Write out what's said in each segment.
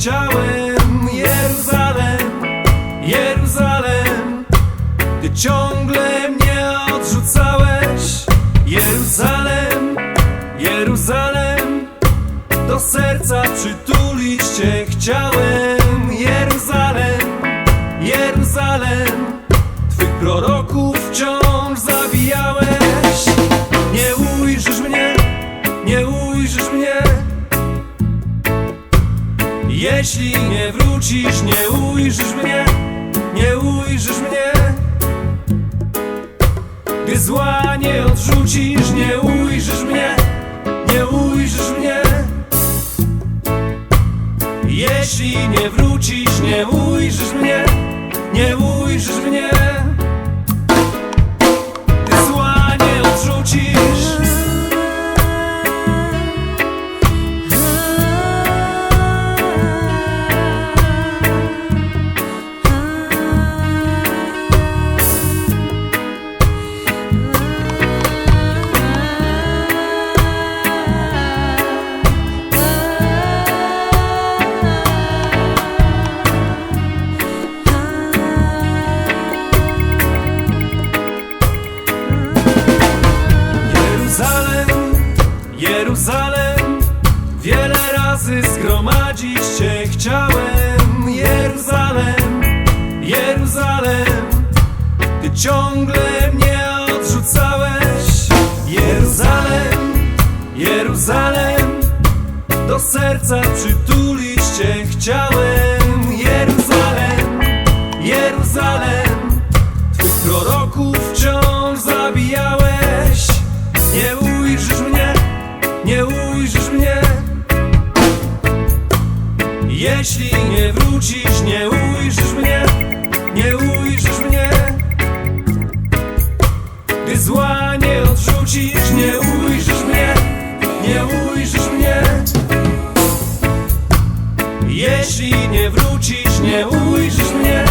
chciałem Jeruzalem, Jeruzalem Ty ciągle mnie odrzucałeś. Jeruzalem, Jeruzalem Do serca przytulić Cię chciałem Jeruzalem, Jeruzalem Twych proroków wciąż zabijałeś Jeśli nie wrócisz, nie ujrzysz mnie, nie ujrzysz mnie. Gdy zła nie odrzucisz, nie ujrzysz mnie, nie ujrzysz mnie. Jeśli nie wrócisz, nie ujrzysz mnie, nie ujrzysz mnie serca przytulić Cię chciałem Jeruzalem, Jeruzalem. Twych proroków wciąż zabijałeś. Nie ujrzysz mnie, nie ujrzysz mnie. Jeśli nie wrócisz, nie ujrzysz mnie, nie ujrzysz mnie. Gdy zła nie odrzucisz, nie ujrzysz mnie, nie ujrzysz mnie. Nie ujrzysz mnie,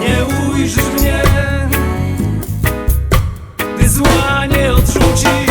nie ujrzysz mnie. Gdy zła nie odrzucisz